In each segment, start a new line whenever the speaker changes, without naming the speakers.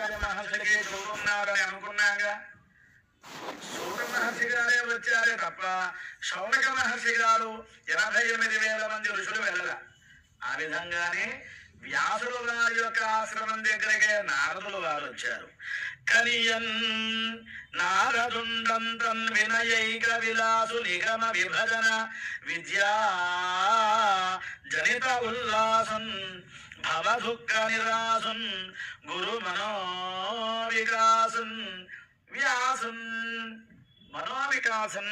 మహర్షులకి చూడున్నారని అనుకున్నాగా సూర్య మహర్షి గారే వచ్చారే తప్ప శౌనక మహర్షి గారు ఎనభై ఎనిమిది వేల మంది ఋషులు వెళ్ళరా. ఆ విధంగానే వ్యాసులు గారి యొక్క ఆశ్రమం దగ్గరకే నారదులు వారు వచ్చారు. కనియన్ నారదుండం వినయైక విలాసు నిగమ విభజన విద్యా జనిత ఉల్ల భవదుఃఖ నిరాసున్ గురు మనో వ్యాసున్ మనోవికాసం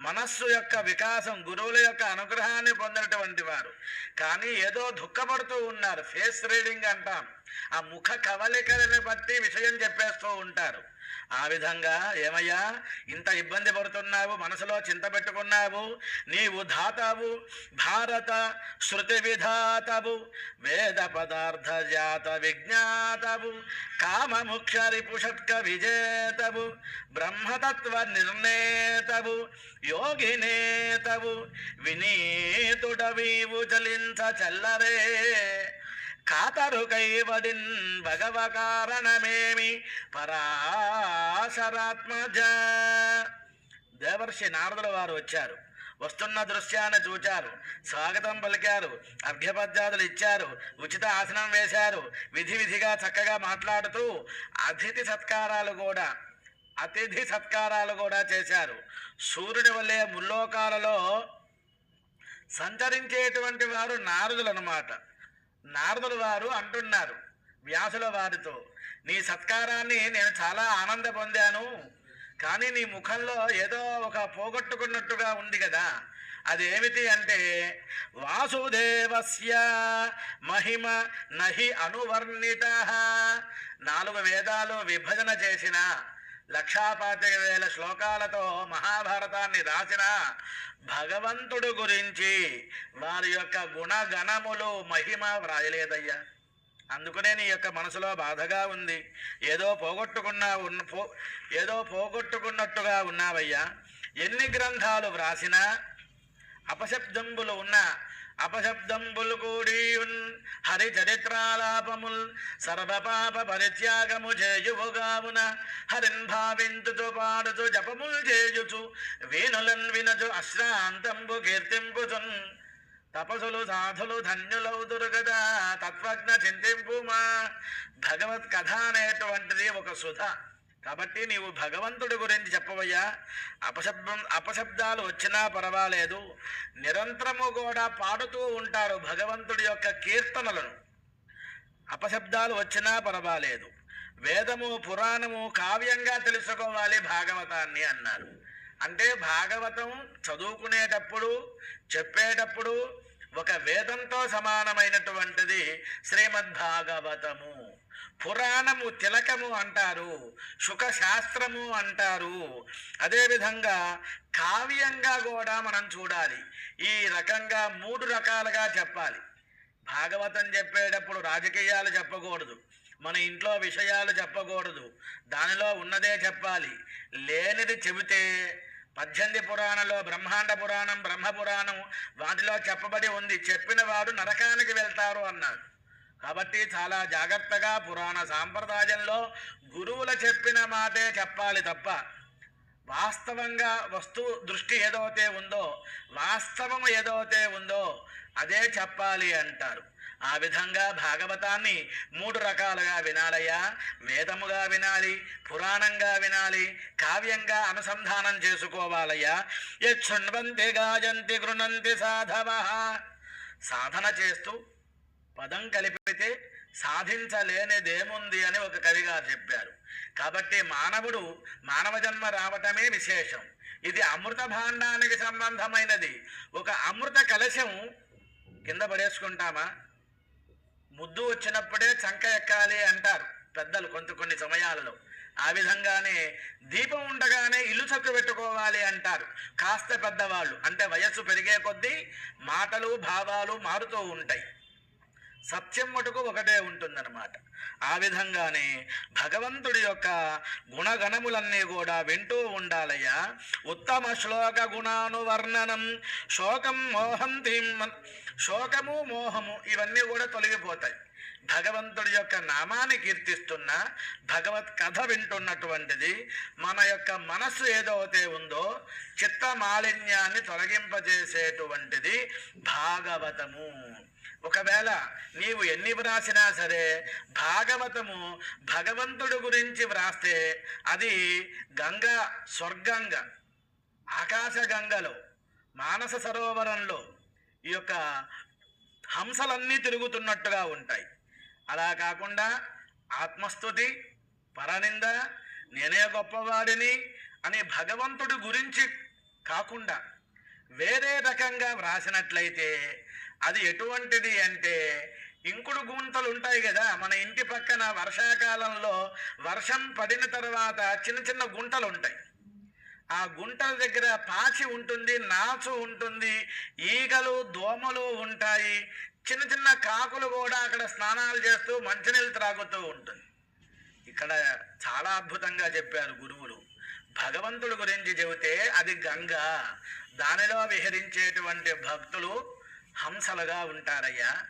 మనస్సు యొక్క వికాసం గురువుల యొక్క అనుగ్రహాన్ని పొందినటువంటి వారు. కానీ ఏదో దుఃఖపడుతూ ఉన్నారు ఫేస్ రీడింగ్ అంటాం. ఆ ముఖ కవలికలను బట్టి విషయం చెప్పేస్తూ ఉంటారు. ఆ విధంగా ఏమయ్యా? ఇంత ఇబ్బంది పడుతున్నావు మనసులో చింత పెట్టుకున్నావు నీవు ధాతవు భారత శృతి విధాతవు వేద పదార్థ జాత విజ్ఞాతవు కామముఖ్య పుషట్క విజేతవు బ్రహ్మతత్వ నిర్ణేతవు యోగినేతవు వినీతుడవీవు చలించ చల్లరే. కాతరు కైవడిన్ భగవ కారణమేమి? పరాశరాత్మజ. దేవర్షి నారదుల వారు వచ్చారు. వస్తున్న దృశ్యాన్ని చూచారు. స్వాగతం పలికారు. అర్ఘ్యపద్యాదులు ఇచ్చారు. ఉచిత ఆసనం వేశారు. విధి విధిగా చక్కగా మాట్లాడుతూ అతిథి సత్కారాలు కూడా అతిథి సత్కారాలు కూడా చేశారు. సూర్యుడి వల్లే ముల్లోకాలలో సంచరించేటువంటి వారు నారదులు అన్నమాట నారదుల వారు అంటున్నారు వ్యాసుల వారితో నీ సత్కారాన్ని నేను చాలా ఆనంద పొందాను కానీ నీ ముఖంలో ఏదో ఒక పోగొట్టుకున్నట్టుగా ఉంది కదా. అదేమిటి అంటే వాసుదేవస్య మహిమ నహి అనువర్ణిత. నాలుగు వేదాలు విభజన చేసిన లక్షాపాతిక వేల శ్లోకాలతో మహాభారతాన్ని రాసిన భగవంతుడు గురించి వారి యొక్క గుణగణములు మహిమ వ్రాయలేదయ్యా. అందుకనే నీ యొక్క మనసులో బాధగా ఉంది. ఏదో పోగొట్టుకున్నా ఉన్న పో ఏదో పోగొట్టుకున్నట్టుగా ఉన్నావయ్యా. ఎన్ని గ్రంథాలు వ్రాసినా అపశబ్దంబులు ఉన్న అపశబ్దంబులు కూడి ఉన్ హరి చరిత్రాలాపముల్ సర్వపాప పరిత్యాగము చేయువుగావున హరిన్ భావింతుతు పాడుతు జపముల్ చేయుచు వేణులన్ వినచు అశ్రాంతంబు కీర్తింపుచున్ తపసులు సాధులు ధన్యులవుతురు కదా తత్వజ్ఞ చింతింపు మా భగవత్ కథ అనేటువంటిది ఒక సుధ. కాబట్టి నీవు భగవంతుడి గురించి చెప్పవయ్యా. అపశబ్దం అపశబ్దాలు వచ్చినా పర్వాలేదు. నిరంతరము కూడా పాడుతూ ఉంటారు భగవంతుడి యొక్క కీర్తనలను. అపశబ్దాలు వచ్చినా పర్వాలేదు. వేదము పురాణము కావ్యంగా తెలుసుకోవాలి భాగవతాన్ని అన్నారు. అంటే భాగవతం చదువుకునేటప్పుడు చెప్పేటప్పుడు ఒక వేదంతో సమానమైనటువంటిది శ్రీమద్భాగవతము. పురాణము తిలకము అంటారు శుకశాస్త్రము అంటారు. అదేవిధంగా కావ్యంగా కూడా మనం చూడాలి. ఈ రకంగా మూడు రకాలుగా చెప్పాలి. భాగవతం చెప్పేటప్పుడు రాజకీయాలు చెప్పకూడదు. మన ఇంట్లో విషయాలు చెప్పకూడదు. దానిలో ఉన్నదే చెప్పాలి. లేనిది చెబితే పద్దెనిమిది పురాణంలో బ్రహ్మాండ పురాణం బ్రహ్మ పురాణం వాటిలో చెప్పబడి ఉంది. చెప్పిన వాడు నరకానికి వెళ్తారు అన్నాడు. కాబట్టి చాలా జాగ్రత్తగా పురాణ సాంప్రదాయంలో గురువుల చెప్పిన మాటే చెప్పాలి తప్ప వాస్తవంగా వస్తు దృష్టి ఏదైతే ఉందో వాస్తవం ఏదైతే ఉందో అదే చెప్పాలి అంటారు. ఆ విధంగా భాగవతాన్ని మూడు రకాలుగా వినాలయ్యా. వేదముగా వినాలి పురాణంగా వినాలి కావ్యంగా అనుసంధానం చేసుకోవాలయ్యా. యశృణ్వంతి గాయంతి గృణంతి సాధవ. సాధన చేస్తూ పదం కలిపితే సాధించలేనిదేముంది అని ఒక కవిగా చెప్పారు. కాబట్టి మానవుడు మానవ జన్మ రావటమే విశేషం. ఇది అమృత భాండానికి సంబంధమైనది. ఒక అమృత కలశం కింద పడేసుకుంటామా? ముద్దు వచ్చినప్పుడే చంక ఎక్కాలి అంటారు పెద్దలు కొంత కొన్ని సమయాలలో. ఆ విధంగానే దీపం ఉండగానే ఇల్లు చక్కు పెట్టుకోవాలి అంటారు. కాస్త పెద్దవాళ్ళు అంటే వయస్సు పెరిగే కొద్దీ మాటలు భావాలు మారుతూ ఉంటాయి. సత్యం మటుకు ఒకటే ఉంటుందన్నమాట. ఆ విధంగానే భగవంతుడి యొక్క గుణగణములన్నీ కూడా వింటూ ఉండాలయ్యా. ఉత్తమ శ్లోక గుణానువర్ణనం శోకం మోహం శోకము మోహము ఇవన్నీ కూడా తొలగిపోతాయి. భగవంతుడి యొక్క నామాన్ని కీర్తిస్తున్న భగవత్ కథ వింటున్నటువంటిది మన యొక్క మనస్సు ఏదైతే ఉందో చిత్త మాలిన్యాన్ని తొలగింపజేసేటువంటిది భాగవతము. ఒకవేళ నీవు ఎన్ని వ్రాసినా సరే భాగవతము భగవంతుడు గురించి వ్రాస్తే అది గంగ స్వర్గంగ ఆకాశ గంగలో మానస సరోవరంలో ఈ యొక్క హంసలన్నీ తిరుగుతున్నట్టుగా ఉంటాయి. అలా కాకుండా ఆత్మస్థుతి పరనింద నేనే గొప్పవాడిని అని భగవంతుడి గురించి కాకుండా వేరే రకంగా వ్రాసినట్లయితే అది ఎటువంటిది అంటే ఇంకుడు గుంతలు ఉంటాయి కదా మన ఇంటి పక్కన వర్షాకాలంలో వర్షం పడిన తర్వాత చిన్న చిన్న గుంటలు ఉంటాయి. ఆ గుంటల దగ్గర పాచి ఉంటుంది నాచు ఉంటుంది ఈగలు దోమలు ఉంటాయి. చిన్న చిన్న కాకులు కూడా అక్కడ స్నానాలు చేస్తూ మంచినీళ్ళు త్రాగుతూ ఉంటుంది. ఇక్కడ చాలా అద్భుతంగా చెప్పారు గురువులు. భగవంతుడి గురించి చెబితే అది గంగ. దానిలో విహరించేటువంటి భక్తులు హంసలుగా ఉంటారయ్యా.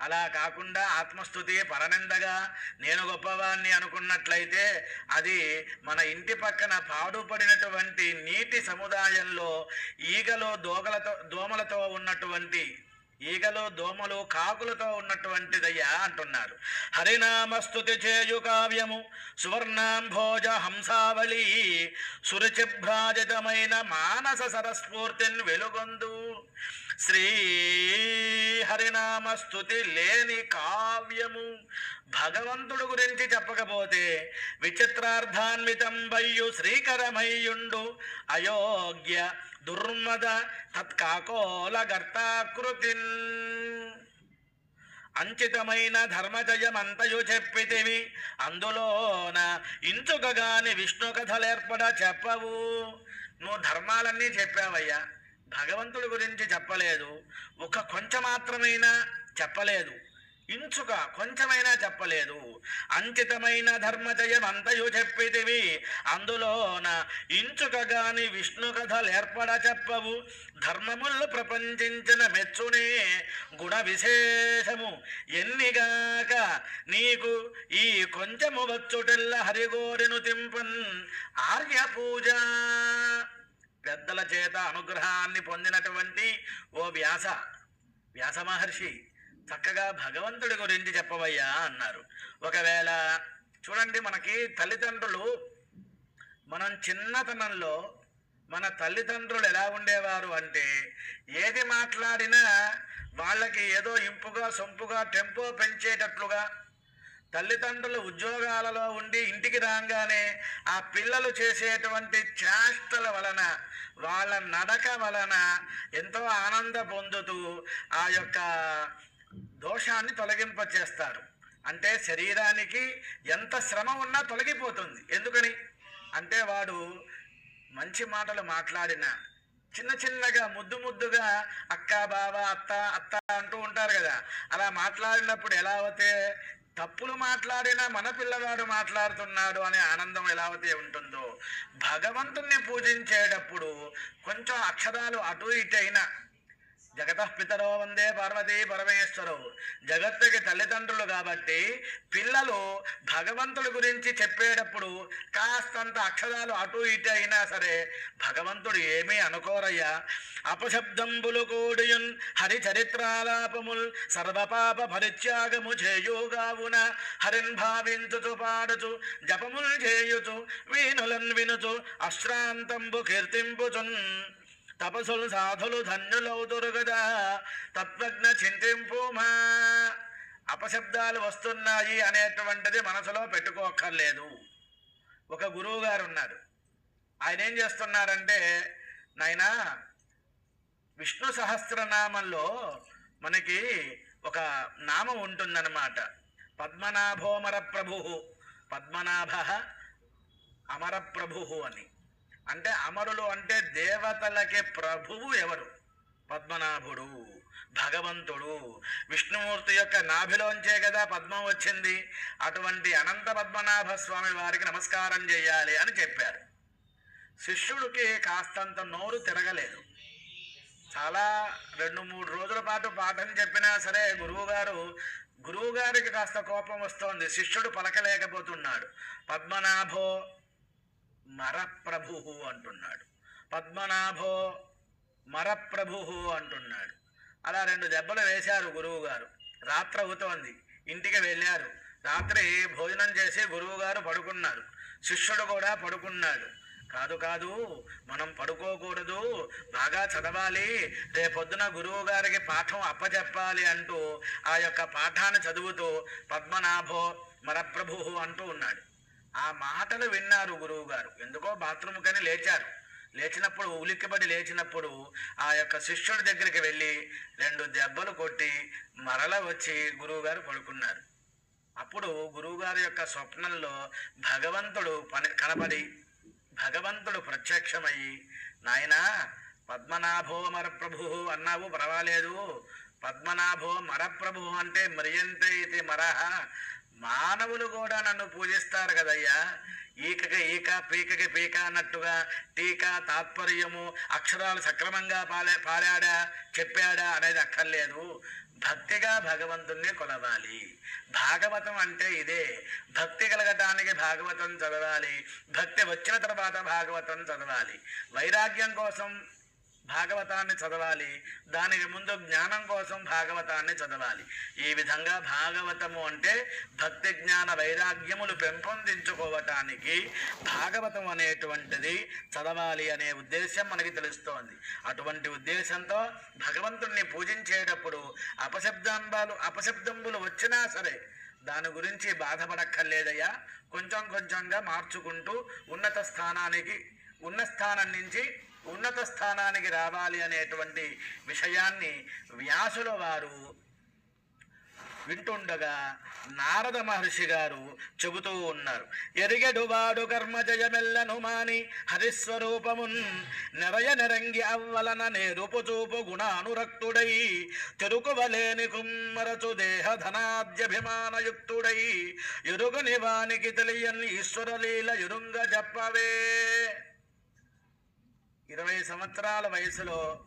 అలా కాకుండా ఆత్మస్థుతి పరనిందగా నేను గొప్పవాణ్ణి అనుకున్నట్లయితే అది మన ఇంటి పక్కన పాడుపడినటువంటి నీటి సముదాయంలో ఈగలో దోగలతో దోమలతో ఉన్నటువంటి ఈగలు దోమలు కాకులతో ఉన్నటువంటిదయ్యా అంటున్నారు. హరినామస్తుతి చేయు కావ్యము సువర్ణాంభోజ హంసావళి సురుచిభ్రాజితమైన మానస సరస్ఫూర్తిని వెలుగొందు. శ్రీ హరినామస్తుతి లేని కావ్యము. భగవంతుడు గురించి చెప్పకపోతే విచిత్రార్థాన్వితం వయ్యు శ్రీకరమయ్యుండు. అయోగ్య దుర్మద తత్కాకోల గర్తాకృతిన్ అంచితమైన ధర్మజయమంతయు చెప్పితివి. అందులోన ఇంచుకగాని విష్ణు కథలేర్పడ చెప్పవు. నువ్వు ధర్మాలన్నీ చెప్పావయ్యా. భగవంతుడి గురించి చెప్పలేదు. ఒక కొంచెం మాత్రమైనా చెప్పలేదు. ఇంచుక కొంచెమైనా చెప్పలేదు. అంకితమైన ధర్మజయం అంతయు చెప్పితివి అందులోన ఇంచుక గాని విష్ణు కథలు ఏర్పడ చెప్పవు. ధర్మములు ప్రపంచించిన మెచ్చునే గుణ విశేషము. ఎన్నిగాక నీకు ఈ కొంచెము వచ్చుటెల్ల హరిగోరిను తింపన్ ఆర్య పూజ పెద్దల చేత అనుగ్రహాన్ని పొందినటువంటి ఓ వ్యాస వ్యాస మహర్షి చక్కగా భగవంతుడి గురించి చెప్పవయ్యా అన్నారు. ఒకవేళ చూడండి మనకి తల్లిదండ్రులు మనం చిన్నతనంలో మన తల్లిదండ్రులు ఎలా ఉండేవారు అంటే ఏది మాట్లాడినా వాళ్ళకి ఏదో ఇంపుగా సొంపుగా టెంపో పెంచేటట్లుగా తల్లిదండ్రులు ఉద్యోగాలలో ఉండి ఇంటికి రాగానే ఆ పిల్లలు చేసేటువంటి చేష్టల వలన వాళ్ళ నడక వలన ఎంతో ఆనంద పొందుతూ ఆ యొక్క దోషాన్ని తొలగింపచేస్తారు. అంటే శరీరానికి ఎంత శ్రమ ఉన్నా తొలగిపోతుంది. ఎందుకని? అంటే వాడు మంచి మాటలు మాట్లాడిన చిన్న చిన్నగా ముద్దు ముద్దుగా అక్క బావ అత్త అత్త అంటూ ఉంటారు కదా. అలా మాట్లాడినప్పుడు ఎలా అవుతే తప్పులు మాట్లాడినా మన పిల్లవాడు మాట్లాడుతున్నాడు అనే ఆనందం ఎలా అయితే ఉంటుందో భగవంతుణ్ణి పూజించేటప్పుడు కొంచెం అక్షరాలు అటు ఇటు అయినా జగత పితరో వందే పార్వతీ పరమేశ్వరు. జగత్తుకి తల్లిదండ్రులు కాబట్టి పిల్లలు భగవంతుడి గురించి చెప్పేటప్పుడు కాస్తంత అక్షరాలు అటు ఇటు అయినా సరే భగవంతుడు ఏమీ అనుకోరయ్యా. అపశబ్దంబులు కూడియున్ హరి చరిత్రాలాపముల్ సర్వపాప పరిత్యాగము చేయుగావున హరిన్ భావించుచు పాడుచు జపముల్ చేయుచు వీణులన్ వినుచు అశ్రాంతంబు కీర్తింపుచున్. తపసులు సాధులు ధన్యులవుతురు కదా తత్వజ్ఞ చింతింపుమా అపశబ్దాలు వస్తున్నాయి అనేటువంటిది మనసులో పెట్టుకోక్కర్లేదు. ఒక గురువు గారు ఉన్నారు ఆయన ఏం చేస్తున్నారంటే నాయనా విష్ణు సహస్రనామంలో మనకి ఒక నామం ఉంటుందన్నమాట. పద్మనాభోమర ప్రభు పద్మనాభ అమర ప్రభు అని. అంటే అమరులు అంటే దేవతలకి ప్రభువు ఎవరు? పద్మనాభుడు భగవంతుడు. విష్ణుమూర్తి యొక్క నాభిలోంచే కదా పద్మం వచ్చింది. అటువంటి అనంత పద్మనాభ స్వామి వారికి నమస్కారం చేయాలి అని చెప్పారు. శిష్యుడికి కాస్తంత నోరు తిరగలేదు. చాలా రెండు మూడు రోజుల పాటు పాఠం చెప్పినా సరే గురువుగారు గురువుగారికి కాస్త కోపం వస్తోంది. శిష్యుడు పలకలేకపోతున్నాడు. పద్మనాభో మరప్రభు అంటున్నాడు. పద్మనాభో మరప్రభు అంటున్నాడు. అలా రెండు దెబ్బలు వేశారు గురువు గారు రాత్రి అవుతోంది ఇంటికి వెళ్ళారు. రాత్రి భోజనం చేసి గురువుగారు పడుకున్నారు. శిష్యుడు కూడా పడుకున్నాడు. కాదు కాదు మనం పడుకోకూడదు. బాగా చదవాలి. రేపొద్దున గురువు గారికి పాఠం అప్పచెప్పాలి అంటూ ఆ యొక్క పాఠాన్ని చదువుతూ పద్మనాభో మరప్రభు అంటూ ఉన్నాడు. ఆ మాటలు విన్నారు గురువు గారు ఎందుకో బాత్రూమ్ కానీ లేచారు. లేచినప్పుడు ఉలిక్కిపడి లేచినప్పుడు ఆ యొక్క శిష్యుడి దగ్గరికి వెళ్ళి రెండు దెబ్బలు కొట్టి మరల వచ్చి గురువుగారు పడుకున్నారు. అప్పుడు గురువుగారి యొక్క స్వప్నంలో భగవంతుడు పని కనబడి భగవంతుడు ప్రత్యక్షమయ్యి నాయనా పద్మనాభో మరప్రభు అన్నావు పర్వాలేదు. పద్మనాభో మరప్రభు అంటే మరియంతే ఇది మరహ. మానవులు కూడా నన్ను పూజిస్తారు కదయ్యా. ఈకకి ఈక పీకకి పీక అన్నట్టుగా టీకా తాత్పర్యము అక్షరాలు సక్రమంగా పాలే పాడాడా చెప్పాడా అనేది అక్కర్లేదు. భక్తిగా భగవంతుణ్ణి కొలవాలి. భాగవతం అంటే ఇదే. భక్తి కలగటానికి భాగవతం చదవాలి. భక్తి వచ్చిన తర్వాత భాగవతం చదవాలి. వైరాగ్యం కోసం భాగవతాన్ని చదవాలి. దానికి ముందు జ్ఞానం కోసం భాగవతాన్ని చదవాలి. ఈ విధంగా భాగవతము అంటే భక్తి జ్ఞాన వైరాగ్యములు పెంపొందించుకోవటానికి భాగవతం అనేటువంటిది చదవాలి అనే ఉద్దేశం మనకి తెలుస్తోంది. అటువంటి ఉద్దేశంతో భగవంతుణ్ణి పూజించేటప్పుడు అపశబ్దాంబాలు అపశబ్దంబులు వచ్చినా సరే దాని గురించి బాధపడక్కర్లేదయ్యా. కొంచెం కొంచెంగా మార్చుకుంటూ ఉన్నత స్థానానికి ఉన్న స్థానం నుంచి ఉన్నత స్థానానికి రావాలి అనేటువంటి విషయాన్ని వ్యాసుల వారు వింటుండగా నారద మహర్షి గారు చెబుతూ ఉన్నారు. ఎరిగడు వాడు కర్మజయమెల్లను మాని హరిస్వరూపమున్ నెరయ నెరంగి అవ్వలన నేరుపు చూపు గుణానురక్తుడై తెరుకువలేని కుమ్మరచు దేహ ధనాద్యభిమానయుక్తుడై ఎరుగుని వానికి తెలియని ఈశ్వరలీల ఎరుంగ చెప్పవే ఇరవై సంవత్సరాల వయసులో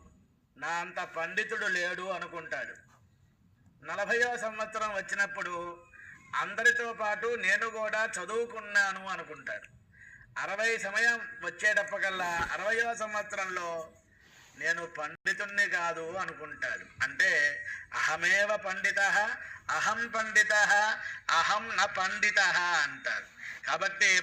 నా అంత పండితుడు లేడు అనుకుంటాడు. నలభయో సంవత్సరం వచ్చినప్పుడు అందరితో పాటు నేను కూడా చదువుకున్నాను అనుకుంటాడు. అరవై సమయం వచ్చేటప్పకల్లా అరవయో సంవత్సరంలో నేను పండితుణ్ణి కాదు అనుకుంటాడు. అంటే అహమేవ పండిత అహం పండిత అహం న పండిత అంటారు. కాబట్టి